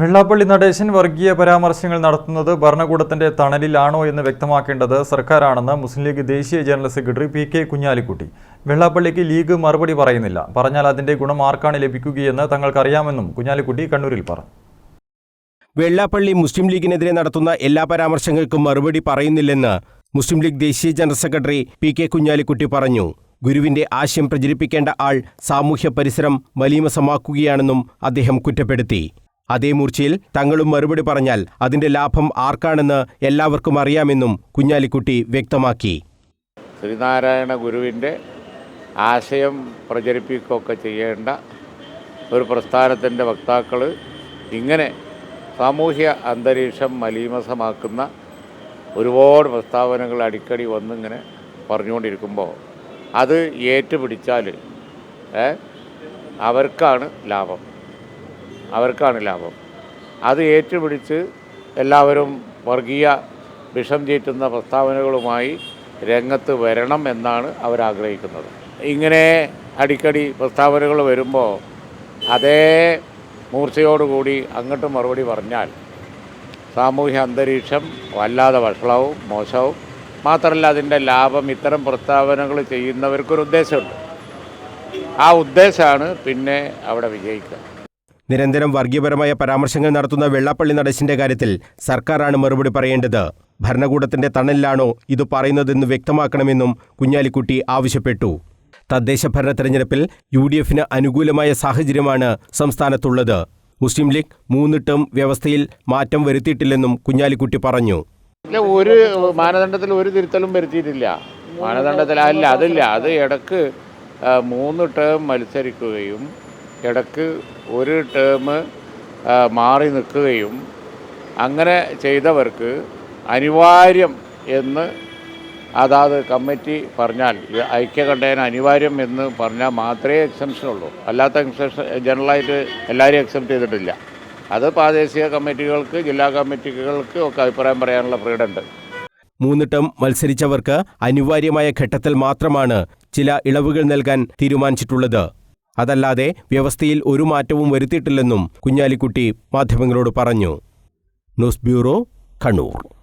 വെള്ളാപ്പള്ളി നടേശൻ വർഗീയ പരാമർശങ്ങൾ നടത്തുന്നത് ഭരണകൂടത്തിന്റെ തണലിലാണോ എന്ന് വ്യക്തമാക്കേണ്ടത് സർക്കാരാണെന്ന് മുസ്ലിം ലീഗ് ദേശീയ general secretary P K Kunhalikutty. വെള്ളാപ്പള്ളിക്ക് League മറുപടി പറയുന്നില്ല. പറഞ്ഞാൽ അതിന്റെ ഗുണം ആർക്കാണ് ലഭിക്കുകയെന്ന് തങ്ങൾക്കറിയാമെന്നും കുഞ്ഞാലിക്കുട്ടി കണ്ണൂരിൽ പറഞ്ഞു. വെള്ളാപ്പള്ളി മുസ്ലിം ലീഗിനെതിരെ നടത്തുന്ന എല്ലാ പരാമർശങ്ങൾക്കും മറുപടി പറയുന്നില്ലെന്ന് മുസ്ലിം ലീഗ് ദേശീയ general secretary P K Kunhalikutty പറഞ്ഞു. ഗുരുവിന്റെ ആശയം പ്രചരിപ്പിക്കേണ്ട ആൾ സാമൂഹ്യ പരിസരം മലീമസമാക്കുകയാണെന്നും അദ്ദേഹം കുറ്റപ്പെടുത്തി. അതേ മൂർച്ചയിൽ തങ്ങളും മറുപടി പറഞ്ഞാൽ അതിന്റെ ലാഭം ആർക്കാണെന്ന് എല്ലാവർക്കും അറിയാമെന്നും കുഞ്ഞാലിക്കുട്ടി വ്യക്തമാക്കി. ശ്രീനാരായണ ഗുരുവിന്റെ ആശയം പ്രചരിപ്പിക്കുകയൊക്കെ ചെയ്യേണ്ട ഒരു പ്രസ്ഥാനത്തിന്റെ വക്താക്കൾ ഇങ്ങനെ സാമൂഹ്യ അന്തരീക്ഷം മലീമസമാക്കുന്ന ഒരുപാട് പ്രസ്താവനകൾ അടിക്കടി വന്നിങ്ങനെ പറഞ്ഞുകൊണ്ടിരിക്കുമ്പോൾ അത് ഏറ്റുപിടിച്ചാൽ അവർക്കാണ് ലാഭം. അവർക്കാണ് ലാഭം. അത് ഏറ്റുപിടിച്ച് എല്ലാവരും വർഗീയ വിഷം ചീറ്റുന്ന പ്രസ്താവനകളുമായി രംഗത്ത് വരണം എന്നാണ് അവരാഗ്രഹിക്കുന്നത്. ഇങ്ങനെ അടിക്കടി പ്രസ്താവനകൾ വരുമ്പോൾ അതേ മൂർച്ചയോടുകൂടി അങ്ങോട്ട് മറുപടി പറഞ്ഞാൽ സാമൂഹ്യ അന്തരീക്ഷം വല്ലാതെ വഷളവും മോശവും. മാത്രമല്ല അതിന്റെ ലാഭം ഇത്തരം പ്രസ്താവനകൾ ചെയ്യുന്നവർക്കൊരു ഉദ്ദേശമുണ്ട്. ആ ഉദ്ദേശമാണ് പിന്നെ അവിടെ വിജയിക്കുക. നിരന്തരം വർഗീയപരമായ പരാമർശങ്ങൾ നടത്തുന്ന വെള്ളാപ്പള്ളി നടേശിന്റെ കാര്യത്തിൽ സർക്കാരാണ് മറുപടി പറയേണ്ടത്. ഭരണകൂടത്തിന്റെ തണലിലാണോ ഇത് പറയുന്നതെന്ന് വ്യക്തമാക്കണമെന്നും കുഞ്ഞാലിക്കുട്ടി ആവശ്യപ്പെട്ടു. തദ്ദേശ ഭരണ തെരഞ്ഞെടുപ്പിൽ യു ഡി എഫിന് അനുകൂലമായ സാഹചര്യമാണ് സംസ്ഥാനത്തുള്ളത്. മുസ്ലിം ലീഗ് മൂന്ന് ടേം വ്യവസ്ഥയിൽ മാറ്റം വരുത്തിയിട്ടില്ലെന്നും കുഞ്ഞാലിക്കുട്ടി പറഞ്ഞു. ഒരു മാനദണ്ഡത്തിൽ ഒരു തിരുത്തലും വരുത്തിയിട്ടില്ല. മാനദണ്ഡത്തിൽ അല്ല അതില്ല. അത് ഇടയ്ക്ക് മൂന്ന് ടേം മത്സരിക്കുകയും ഇടയ്ക്ക് ഒരു ടേം മാറി നിൽക്കുകയും അങ്ങനെ ചെയ്തവർക്ക് അനിവാര്യം എന്ന് അതാത് കമ്മിറ്റി പറഞ്ഞാൽ ഐക്യ ഐക്യകണ്ഠേന അനിവാര്യം എന്ന് പറഞ്ഞാൽ മാത്രമേ എക്സംഷൻ ഉള്ളൂ അല്ലാത്ത എക്സംഷൻ ജനറലായിട്ട് എല്ലാവരും എക്സെപ്റ്റ് ചെയ്തിട്ടില്ല. അത് പ്രാദേശിക കമ്മിറ്റികൾക്ക് ജില്ലാ കമ്മിറ്റികൾക്ക് ഒക്കെ അഭിപ്രായം പറയാനുള്ള ഫ്രീഡം ഉണ്ട് മൂന്നിട്ടം മത്സരിച്ചവർക്ക് അനിവാര്യമായ ഘട്ടത്തിൽ മാത്രമാണ് ചില ഇളവുകൾ നൽകാൻ തീരുമാനിച്ചിട്ടുള്ളത്. അതല്ലാതെ വ്യവസ്ഥയിൽ ഒരു മാറ്റവും വരുത്തിയിട്ടില്ലെന്നും കുഞ്ഞാലിക്കുട്ടി മാധ്യമങ്ങളോട് പറഞ്ഞു. News bureau Kannur.